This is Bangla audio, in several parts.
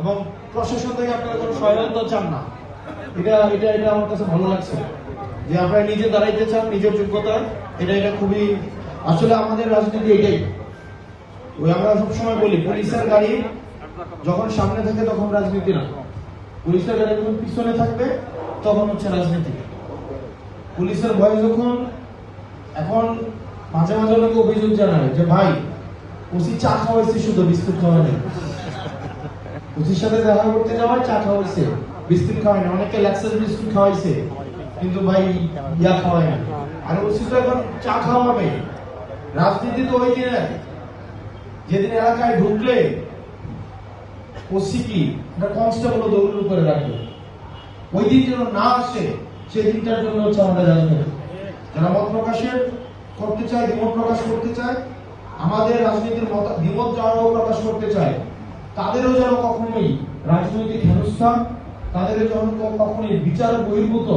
এবং প্রশাসন থেকে আপনারা কোনো সহায়তা চান না। এটা এটা এটা আমার কাছে ভালো লাগছে। যে আপনারা নিজে দাঁড়াইতে চান, নিজের যোগ্যতা, এটা এটা খুবই, আসলে আমাদের রাজনীতি এটাই। ওই আমরা সবসময় বলি, পুলিশের গাড়ি যখন সামনে থাকে তখন রাজনীতি না। পুলিশের গাড়ি যখন পিছনে থাকবে, তখন হচ্ছে রাজনীতি। পুলিশের ভয় যখন এখন মাঝে মাঝে লোক অভিযোগ জানায় যে, ভাই, ওসি চা খাওয়াইছে শুধু, বিস্কুট খাওয়া নেই ওসির সাথে দেখা করতে যাওয়ায় চা খাওয়াইছে বিস্কুট খাওয়ায় না, অনেকে ল্যাক্সাস বিস্কুট খাওয়াইছে। কিন্তু ভাই, ইয়া খাওয়ায় না। আর ওসি তো এখন চা খাওয়াবে। রাজনীতি তো ওই দিনে যেদিন এলাকায় ঢুকলে, ওসি কি? একটা কনস্টেবল দৌড়ের উপরে রাখবে। ওই দিন যেন না আসে সেই দিনটার জন্য হচ্ছে আমাদের রাজনীতি। যারা মত প্রকাশের করতে চায়, দ্বিমত প্রকাশ করতে চায়, আমাদের রাজনীতির মত দ্বিমত যারাও প্রকাশ করতে চায় তাদেরও যেন কখনোই রাজনৈতিক হেনস্থা, তাদেরও যেন কখনোই বিচার বহির্ভূত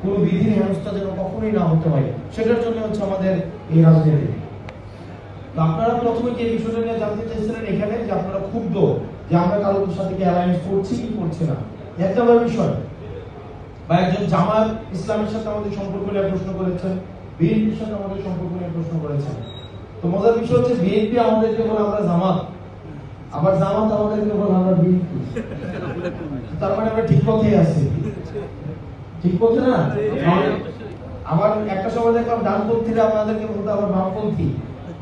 কোনো বিধির হেনস্থা যেন কখনোই না হতে হয় সেটার জন্য হচ্ছে আমাদের এই রাজনীতি। আপনারা প্রথমে যে বিষয়টা নিয়ে জানতে চাইছিলেন এখানে? যে আপনারা ক্ষুব্ধ যে আমরা কারোর সাথে অ্যালায়েন্স করছি কি করছি না। একটা বিষয়। বা একজন জামাত ইসলামের সাথে আমাদের সম্পর্ক নিয়ে প্রশ্ন করেছেন, বিএনপির সাথে আমাদের সম্পর্ক নিয়ে প্রশ্ন করেছেন। তো মজার বিষয় হচ্ছে বিএনপি আমাদেরকে বলে আমরা জামাত। আবার জামাত আমাদেরকে বলে আমরা বিএনপি তার মানে আমরা ঠিক পথে আছি। ঠিক পথে না? আবার একটা সময় দেখলাম ডানপন্থীরা আমাদেরকে বলতো, আবার বামপন্থী।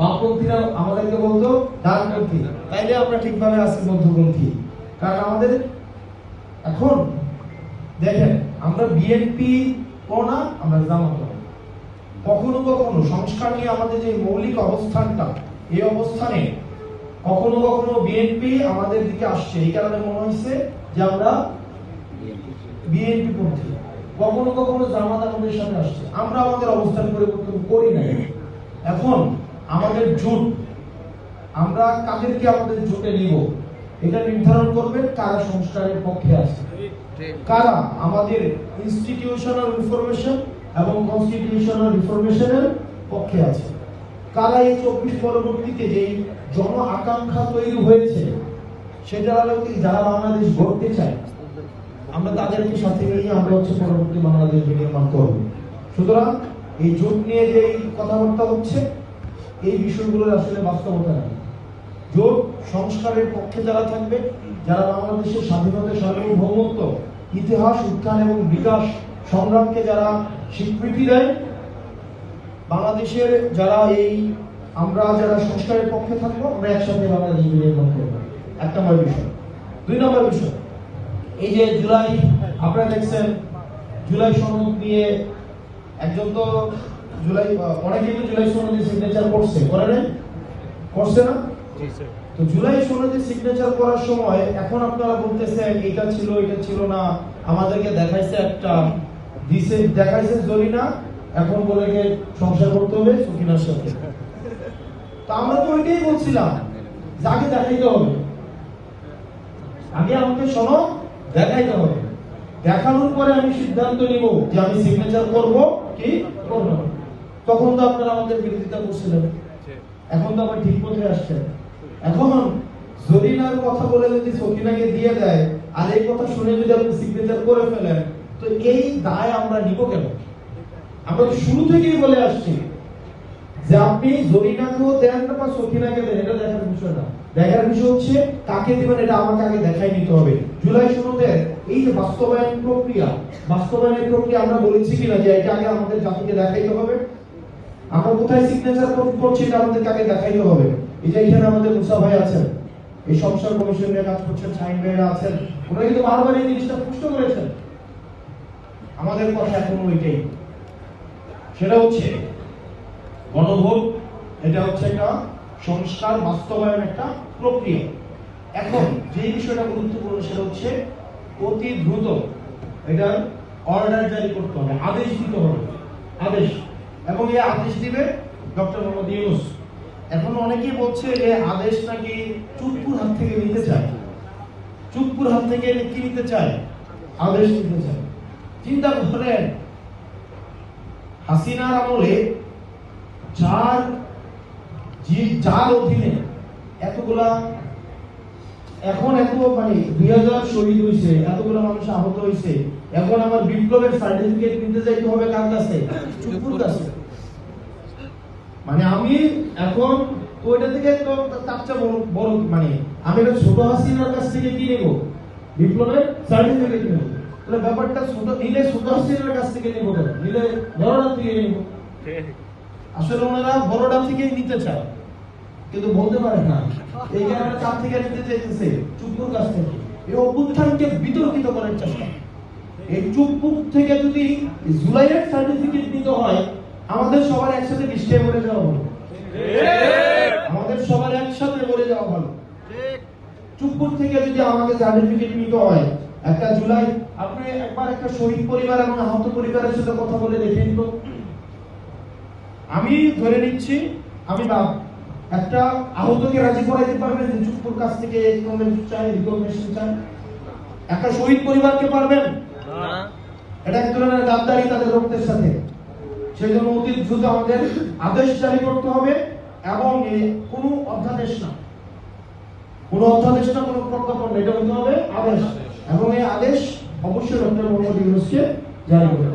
বামপন্থীরা আমাদেরকে বলতো, ডানপন্থী। তাইলে আমরা ঠিকভাবে আছি মধ্যপন্থী। কারণ আমাদের এখন দেখেন, আমরা বিএনপি না, আমরা জামাত কখনো কখনো সংস্কার নিয়ে আমাদের যে মৌলিক অবস্থানটা, এই অবস্থানে কখনো কখনো বিএনপি আমাদের দিকে আসছে। এই কারণে মনে হয়েছে যে আমরা বিএনপি পন্থী। কখনো কখনো জামাত আমাদের সাথে আসছে। আমরা আমাদের অবস্থান পরিবর্তন করি না এখন আমাদের জোট, আমরা কাদেরকে আমাদের জোটে নিব? এটা নির্ধারণ করবেন কারা সংস্কারের পক্ষে আছে। কারা আমাদের ইনস্টিটিউশনাল ইনফরমেশন এবং কনস্টিটিউশনাল ইনফরমেশনের পক্ষে আছে? কারা এই চব্বিশ পরবর্তীতে যে জন আকাঙ্ক্ষা তৈরি হয়েছে সেটার আলোকে যারা বাংলাদেশ গড়তে চায়, আমরা তাদেরকে সাথে নিয়ে আমরা হচ্ছে পরবর্তী বাংলাদেশ নির্মাণ করব। সুতরাং এই জোট নিয়ে যে এই কথাবার্তা হচ্ছে, এই বিষয়গুলোর আসলে বাস্তবতা নেই। জোট সংস্কারের পক্ষে যারা থাকবে, যারা বাংলাদেশের স্বাধীনতা সার্বভৌমত্ব, ইতিহাস, উত্থান এবং বিকাশ সংগ্রামকে যারা স্বীকৃতি দেয় বাংলাদেশের যারা এই আমরা যারা সংস্কারের পক্ষে থাকব আমরা একসাথে বাংলাদেশ নির্মাণ করব। এক নম্বর বিষয়। দুই নম্বর বিষয় এই যে জুলাই আপনারা দেখছেন জুলাই সনদ নিয়ে একজন তো জুলাই অনেকেই তো জুলাই সনদে সিগনেচার করছে। করে নাই? করছে না? তো জুলাই সনদে সিগনেচার করার সময় এখন আপনারা বলতেছেন এটা ছিল এটা ছিল না। আমাদেরকে দেখাইছে একটা দিছে দেখাইছে জরিনা এখন বলে সংসার করতে হবে? সুকিনার সাথে তো আমরা তো ওইটাই বলছিলাম, যাকে দেখাইতে হবে। আগে আমাকে শোনো, দেখাইতে হবে। দেখানোর পরে আমি সিদ্ধান্ত নিব যে আমি সিগনেচার করব কি করব তখন তো আপনারা আমাদের বিরোধিতা করছিলেন। এখন তো আবার ঠিক পথে আসছেন। এখন জরিনার কথা বলে যদি সকিনাকে দিয়ে দেয়, আর এই কথা শুনে যদি আপনি সিগনেচার করে ফেলেন, তো এই দায় আমরা নিব কেন? আমরা তো শুরু থেকেই বলে আসছি যে আপনি জরিনাকেও দেন না, বা সকিনাকে দেন, এটা দেখার বিষয় না। দেখার বিষয় হচ্ছে, কাকে দিবেন এটা আমাকে আগে দেখাই নিতে হবে। জুলাই শুরুতে এই যে বাস্তবায়ন প্রক্রিয়া, বাস্তবায়নের প্রক্রিয়া আমরা বলেছি কিনা যে এটা আগে আমাদের জাতিকে দেখাইতে হবে। আমরা কোথায় সিগনেচার করছি এটা আমাদেরকে আগে দেখাইতে হবে। যে এখানে আমাদের মুসা ভাই আছেন, এই সংসার কমিশন নিয়ে কাজ করছেন শাহিন ভাইরা আছেন, ওনারা কিন্তু বারবার এই জিনিসটা পুষ্ট করেছেন। আমাদের কথা এখনও ওইটাই। সেটা হচ্ছে গণভোট এটা হচ্ছে একটা সংস্কার বাস্তবায়ন একটা প্রক্রিয়া। এখন যে বিষয়টা গুরুত্বপূর্ণ সেটা হচ্ছে অতি দ্রুত এটার অর্ডার জারি করতে হবে, আদেশ দিতে হবে। আদেশ। এবং এই আদেশ দিবে ডক্টর মোহাম্মদ ইউনুস। এখন অনেকেই বলছে যে আদেশ নাকি চুপ্পুর হাত থেকে নিতে চায়। চুপ্পুর হাত থেকে কি নিতে চায়? আদেশ নিতে চায়। চিন্তা করেন হাসিনার আমলে যার যার অধীনে এতগুলা এখন এত মানে দুই হাজার শহীদ হয়েছে এতগুলো মানুষ আহত হয়েছে এখন আমার বিপ্লবের সার্টিফিকেট নিতে যাইতে হবে কার কাছে? কাছে। মানে আমি এখন ওইটা থেকে তো বড় বড় মানে আমি এটা ছোট হাসিনার কাছ থেকে কি নেব? বিপ্লবের সার্টিফিকেট নেব। তাহলে ব্যাপারটা ছোট নিলে হাসিনার কাছ থেকে নেব কেন? নিলে বড়টা থেকে নেব। আসলে ওনারা বড়টা থেকেই নিতে চায়। কিন্তু বলতে পারে না। এই কারণে কার থেকে নিতে চাইতেছে চুপুর কাছ থেকে। এই অভ্যুত্থানকে বিতর্কিত করার চেষ্টা। এই চুপুর থেকে যদি জুলাইয়ের সার্টিফিকেট নিতে হয়, আমাদের সবার একসাথে নিশ্চয় মরে যাওয়া ভালো আমাদের সবার একসাথে মরে যাওয়া ভালো চুপুর থেকে যদি আমাকে সার্টিফিকেট নিতে হয় একটা জুলাই আপনি একবার একটা শহীদ পরিবার এবং আহত পরিবারের সাথে কথা বলে দেখেন তো। আমি ধরে নিচ্ছি আমি বাপ একটা আহতকে রাজি করাইতে পারবেন যে চুপুর কাছ থেকে চাই রিকগনিশন চাই। একটা শহীদ পরিবারকে পারবেন? এটা এক ধরনের গাদ্দারি তাদের রক্তের সাথে। সেই জন্য অতি দ্রুত আমাদের আদেশ জারি করতে হবে এবং এ কোনো অধ্যাদেশ না। কোনো অধ্যাদেশ না কোনো প্রজ্ঞাপন এটা হতে হবে আদেশ। এবং এই আদেশ অবশ্যই ডক্টর মোহাম্মদ ইউনুসকে জারি হবে